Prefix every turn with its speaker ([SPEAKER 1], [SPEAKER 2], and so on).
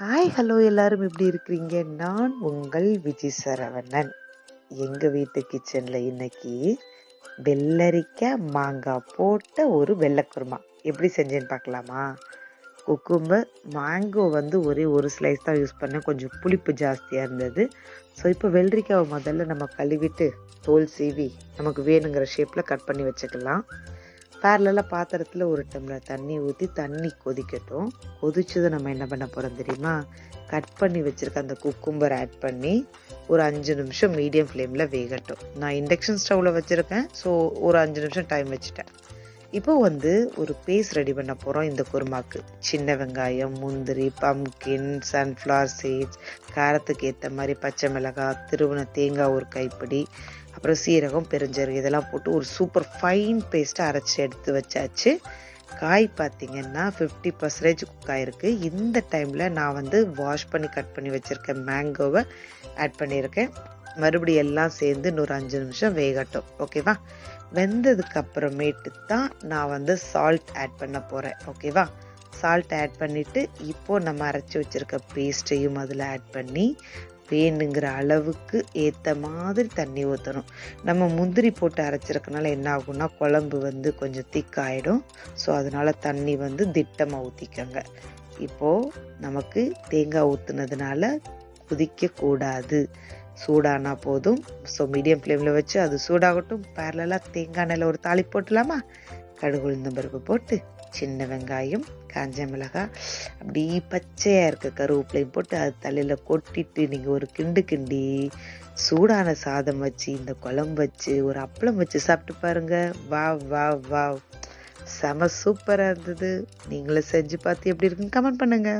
[SPEAKER 1] Hi hello எல்லாரும் எப்படி இருக்கிறீங்க? நான் உங்கள் விஜய் சரவணன் எங்க வீட்டு கிச்சன்ல இன்னைக்கு வெள்ளரிக்காய் மாங்காய் போட்ட ஒரு வெள்ளைக்குருமா எப்படி செஞ்சேன்னு பார்க்கலாமா? குக்கும்பர் மேங்கோ வந்து ஒரே ஒரு ஸ்லைஸ் தான் யூஸ் பண்ணேன். கொஞ்சம் புளிப்பு ஜாஸ்தியாக இருந்தது. ஸோ இப்போ வெள்ளரிக்காவை முதல்ல நம்ம கழுவிட்டு தோல் சீவி நமக்கு வேணுங்கிற ஷேப்பில் கட் பண்ணி வச்சுக்கலாம். பேரலாக பாத்திரத்தில் ஒரு டம்ளர் தண்ணி ஊற்றி தண்ணி கொதிக்கட்டும். கொதிச்சதை நம்ம என்ன பண்ண போகிறோம் தெரியுமா? கட் பண்ணி வச்சுருக்க அந்த குக்கும்பர் ஆட் பண்ணி ஒரு அஞ்சு நிமிஷம் மீடியம் ஃப்ளேமில் வேகட்டும். நான் இண்டக்ஷன் ஸ்டவ்வில் வச்சுருக்கேன். ஸோ ஒரு அஞ்சு நிமிஷம் டைம் வச்சுட்டேன். இப்போ வந்து ஒரு பேஸ்ட் ரெடி பண்ண போகிறோம் இந்த குருமாக்கு. சின்ன வெங்காயம் முந்திரி பம்கின் சன்ஃப்ளவர் சீட்ஸ் காரத்துக்கு ஏற்ற மாதிரி பச்சை மிளகாய் திருவன தேங்காய் ஒரு கைப்பிடி அப்புறம் சீரகம் பெருஞ்சீரகம் இதெல்லாம் போட்டு ஒரு சூப்பர் ஃபைன் பேஸ்ட்டை அரைச்சி எடுத்து வச்சாச்சு. காய் பார்த்தீங்கன்னா ஃபிஃப்டி பர்சன்டேஜ் குக் ஆகிருக்கு இந்த டைமில் நான் வந்து வாஷ் பண்ணி கட் பண்ணி வச்சுருக்கேன் மேங்கோவை ஆட் பண்ணியிருக்கேன். மறுபடியும் எல்லாம் சேர்ந்து இன்னொரு அஞ்சு நிமிஷம் வேகட்டும். ஓகேவா வெந்ததுக்கு அப்புறமேட்டு தான் நான் வந்து சால்ட் ஆட் பண்ண போகிறேன் ஓகேவா சால்ட் ஆட் பண்ணிவிட்டு இப்போது நம்ம அரைச்சி வச்சுருக்க பேஸ்ட்டையும் அதில் ஆட் பண்ணி வேணுங்கிற அளவுக்கு ஏற்ற மாதிரி தண்ணி ஊற்றணும் நம்ம முந்திரி போட்டு அரைச்சிருக்கனால என்ன ஆகும்னா குழம்பு வந்து கொஞ்சம் திக்காயிடும் ஸோ அதனால் தண்ணி வந்து திட்டமாக ஊற்றிக்கோங்க இப்போது நமக்கு தேங்காய் ஊற்றுனதுனால குதிக்கக்கூடாது. சூடானா போதும். ஸோ மீடியம் ஃப்ளேமில் வச்சு அது சூடாகட்டும். பேரலாக தேங்காய் எண்ணெயில் ஒரு தாளி போட்டலாமா? கடுகு உளுந்தம் பருப்பு போட்டு சின்ன வெங்காயம் காஞ்ச மிளகாய் அப்படி பச்சையாக இருக்க கருவேப்பிலையும் போட்டு அது தலையில் கொட்டிட்டு நீங்கள் ஒரு கிண்டு கிண்டி சூடான சாதம் வச்சு இந்த குழம்பு வச்சு ஒரு அப்பளம் வச்சு சாப்பிட்டு பாருங்க. வா வா வா செம சூப்பராக இருந்தது. நீங்களும் செஞ்சு பார்த்து எப்படி இருக்குன்னு கமெண்ட் பண்ணுங்கள்